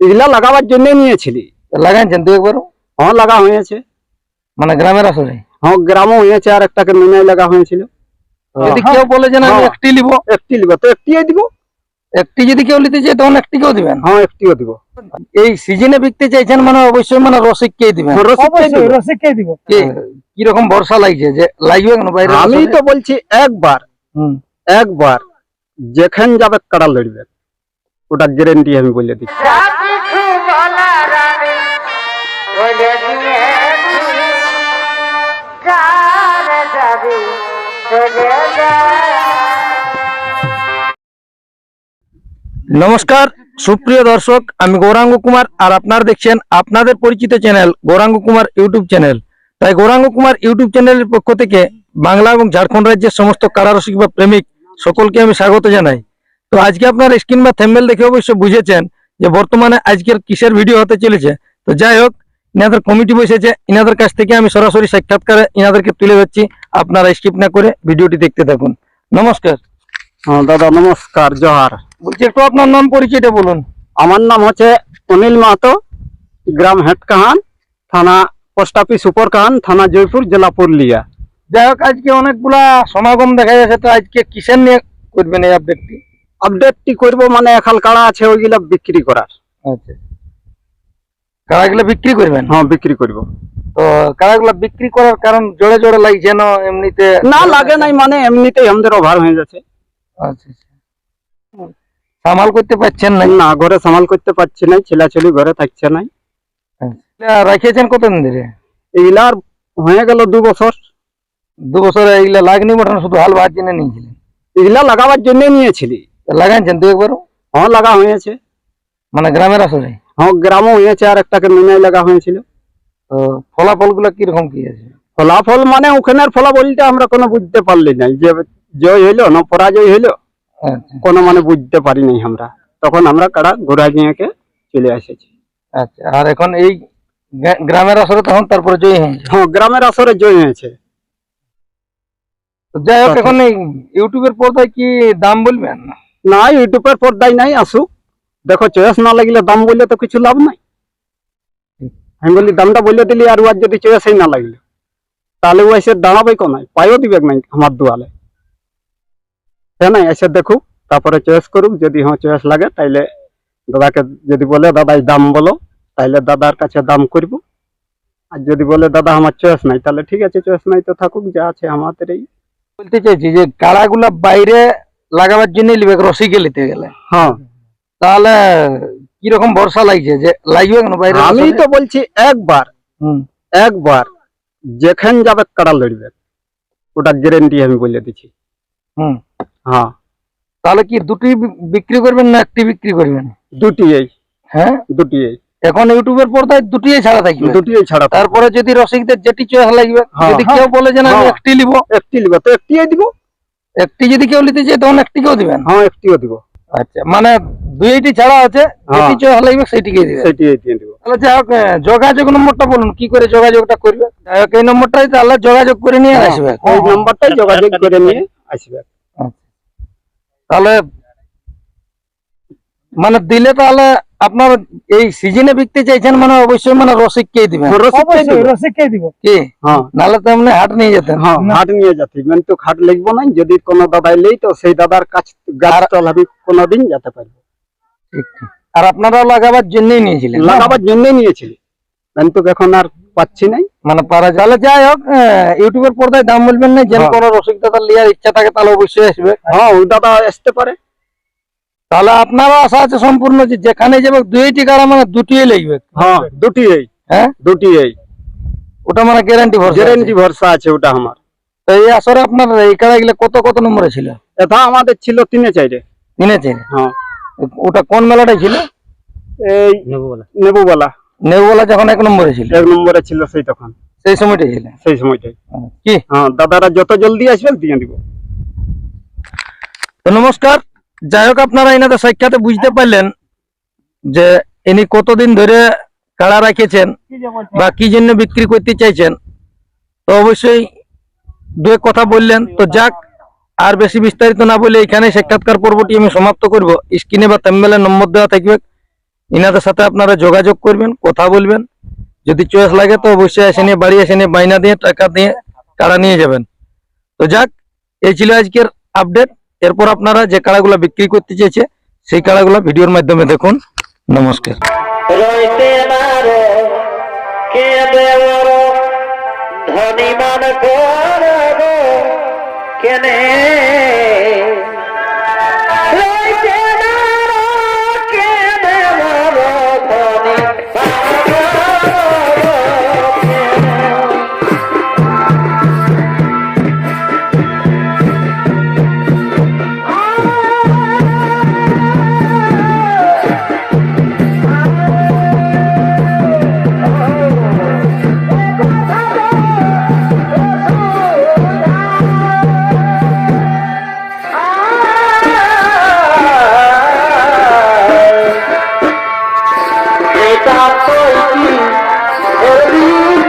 এগুলা লাগাবার জন্য নিয়েছিলি। লাগাইছেন তুই একবার হ্যাঁ লাগা হয়েছে। মানে গ্রামের আসরে হ্যাঁ গ্রামও হয়েছে আর একটাকে মিনাই লাগা হয়েছিল। যদি কেউ বলে যে না আমি হ্যাঁ। একটি নিব একটি লিব। তো একটিই দিব। একটি যদি কেউ নিতে চায় তখন একটিকেও দিবেন? হ্যাঁ একটিও দিব। এই সিজনে বিকতে চাইছেন মানে অবশ্যই মানে রসিককেই দিবেন। হ্যাঁ, রসিদটাই দিব। দিব। কি রকম ভরসা লাগছে যে লাগবে কেন বাইরে আমি তো বলছি একবার হুম। একবার যেখান যাবে কাড়া লড়বে? ওটা গ্যারেন্টি আমি বলে দিচ্ছি। নমস্কার, সুপ্রিয় দর্শক, আমি গৌরাঙ্গ কুমার আর আপনারা দেখছেন আপনাদের পরিচিত channel Gauranga Kumar YouTube channel. তাই গৌরাঙ্গ কুমার ইউটিউব চ্যানেলের পক্ষ থেকে বাংলা এবং ঝাড়খণ্ড রাজ্যের সমস্ত কারারসিক বা প্রেমিক সকলকে আমি স্বাগত জানাই। তো আজকে আপনার স্ক্রিন বা থ্যাম্বেল দেখে অবশ্য বুঝেছেন যে বর্তমানে আজকের কিসের ভিডিও হতে চলেছে। তো যাই হোক ইনাদের কমিটি বসেছে ইনাদের কাছ থেকে আমি সরাসরি সাক্ষাৎকারে ইনাদেরকে তুলে ধরছি। আপনারা স্কিপ না করে ভিডিওটি দেখতে থাকুন। নমস্কার। দাদা নমস্কার জোহার। বলছি একটু আপনার নাম পরিচয়টা বলুন। আমার নাম হচ্ছে অনিল মাহাতো গ্রাম হেটকাহান থানা পোস্ট অফিস উপরকাহান থানা জয়পুর জেলা পুরুলিয়া। যাই হোক আজকে অনেকগুলা সমাগম দেখা যাচ্ছে তো আজকে কিসের নিয়ে করবেন এই আপডেটটি আপডেটটি করব মানে এখাল কাড়া আছে ওইগুলা বিক্রি করার। আচ্ছা। কাড়াগুলো বিক্রি করবেন? হ্যাঁ বিক্রি করব। তো কাড়াগুলো বিক্রি করার কারণ জোরে জোরে লাগছে না এমনিতে না লাগে নাই মানে এমনিতেই আমাদের ওভার হয়ে যাচ্ছে। আচ্ছা আচ্ছা। সামাল করতে পারছেন না না ঘরে সামাল করতে পারছি না ছেলাছেলি ঘরে থাকছে নাই। আচ্ছা। রাখিয়েছেন কতদিন ধরে? আর হয়ে গেল দু বছর। দু বছরে এইগুলা লাগনি বটন শুধু হাল ভাত জেনে নিয়েছিলেন? এগুলা লাগাবার জন্য নিয়েছিলি। লাগাইছেন দু একবারও? হ্যাঁ লাগা হয়েছে। মানে গ্রামের আসরে? হ্যাঁ গ্রামও হয়েছে আর একটাকে মিনাই লাগা হয়েছিল তো ফলাফলগুলো কীরকম কি আছে ফলাফল মানে ওখানের ফলাফলটা আমরা কোনো বুঝতে পারলি না যে জয় হইল না পরাজয় হইল কোনো মানে বুঝতে পারি নাই আমরা তখন আমরা কারা ঘোরা নিয়ে চলে এসেছি আচ্ছা আর এখন এই গ্রামের আসরে তখন তারপরে জয় হয়েছে হ্যাঁ গ্রামের আসরে জয় হয়েছে যাই হোক। এখন ইউটিউবের পর্দায় কি দাম বলবেন না ইউটিউবের পর্দায় নাই আসুক দেখো চয়েস না লাগলে দাম বললে তো কিছু লাভ নাই। আমি বলি দামটা বলে দিলি আর ওর যদি চয়েসই না লাগল তাহলে ও এসে দাঁড়াবে কোনায়? পাইও দিবে নাই আমার দোয়ালে। হ্যাঁ নাই এসে দেখুক তারপরে চয়েস করুক যদি হ্যাঁ চয়েস লাগে তাইলে দাদাকে যদি বলে দাদা এই দাম বলো তাইলে দাদার কাছে দাম করব। আর যদি বলে দাদা আমার চয়েস নাই তাহলে ঠিক আছে চয়েস নাই তো থাকুক যা আছে আমাদের এই। বলতে চাইছি যে কাড়াগুলা বাইরে লাগাবার জন্য লিবে রসিকে নিতে গেলে। হ্যাঁ। তাহলে কীরকম বর্ষা লাগছে? যে লাগবে কেন বাইরে আমি তো বলছি একবার হুম। একবার যেখান যাবে কাড়া লড়বে। ওটা গ্যারেন্টি আমি বলে দিচ্ছি। হুম। হ্যাঁ। তাহলে কি দুটি বিক্রি করবেন না একটি বিক্রি করবেন? দুটি এই হ্যাঁ? দুটি এই এখন ইউটিউবের পর্দায় দুটিই ছাড়া থাকবে। দুটি ছাড়া তারপরে যদি রসিকদের যেটি চয়েস লাগবে হ্যাঁ, যদি কেউ বলে যে না আমি হ্যাঁ। একটি নিব। একটি লিব তো একটি দিব? একটি যদি কেউ নিতে চায় তখন একটিকেও দিবেন? হ্যাঁ একটিও দিব। আচ্ছা মানে দুইটি ছাড়া আছে যেটি হ্যাঁ। চয়েস লাগবে সেইটিকে দিবেন সেটি এই দিয়ে দিব। তাহলে যাই হোক যোগাযোগ নম্বরটা বলুন কি করে যোগাযোগটা করবে? যাই হোক এই নম্বরটাই তাহলে যোগাযোগ করে নিয়ে আসবে। ওই নাম্বারটাই যোগাযোগ করে নিয়ে আসবে। তাহলে মানে দিলে তাহলে আপনার এই সিজনে বিকতে চাইছেন মানে অবশ্যই মানে রসিককেই দিবেন দিব। রসিককে দিব। কি হ্যাঁ। নাহলে তো এমনি হাট নিয়ে যেতেন। হ্যাঁ হাট নিয়ে যাচ্ছি মানে তো খাট লিখব না যদি কোনো দাদাই লেই তো সেই দাদার কাছ গাছ তল আমি কোনোদিন যেতে পারব। আর আপনারাও লাগাবার জন্যই নিয়েছিলেন লাগাবার জন্যই নিয়েছিলি কিন্তু এখন আর পাচ্ছি নাই। মানে পারা তাহলে যাই হোক ইউটিউবের পর্দায় দাম বলবেন না যেন হ্যাঁ। কোনো রসিক দাদা লিয়ার ইচ্ছা থাকে তাহলে অবশ্যই আসবে। হ্যাঁ ওই দাদা আসতে পারে। তাহলে আপনারও আশা আছে সম্পূর্ণ যে যেখানে যাবে মানে দুটিই লাগবে। হ্যাঁ দুটি হ্যাঁ? দুটি ওটা মানে গ্যারান্টি ভরসা গ্যারেন্টি ভরসা আছে ওটা আমার। তো এই আসরে আপনার এই কারা গেলে কত কত নম্বরে ছিল? এটা আমাদের ছিল তিনে চাইরে। কিনেছেন হ্যাঁ। ওটা কোন মেলাটা ছিল? এই নেবুবালা। নেউওয়ালা যখন এক নম্বরে ছিল। এক নম্বরে ছিল সেই তখন। সেই সময়টা ছিল। সেই সময়টাই। কি? হ্যাঁ দাদারা যত জলদি আসবে দিয়ে দিব। তো নমস্কার। যাই হোক আপনারা এনাদের সাক্ষাতে বুঝতে পারলেন যে ইনি কতদিন ধরে কাড়া রাখেছেন বা কি জন্য বিক্রি করতে চাইছেন। তো অবশ্যই দু কথা বললেন। তো যাক আর বেশি বিস্তারিত না বলে এখানে সাক্ষাৎকার পর্বটি আমি সমাপ্ত করব। স্ক্রিনে বা তেম্বেলের নম্বর দেওয়া থাকবে। ইনাদের সাথে আপনারা যোগাযোগ করবেন, কথা বলবেন। যদি চয়েস লাগে তো অবশ্যই এসে নিয়ে বাড়ি, এসে নিয়ে বাইনা দিয়ে, টাকা দিয়ে কাড়া নিয়ে যাবেন। তো যাক, এই ছিল আজকের আপডেট। এরপর আপনারা যে কাড়াগুলো বিক্রি করতে চেয়েছে, সেই কাড়াগুলো ভিডিওর মাধ্যমে দেখুন। নমস্কার। ধনী মান কেনে? Brasil!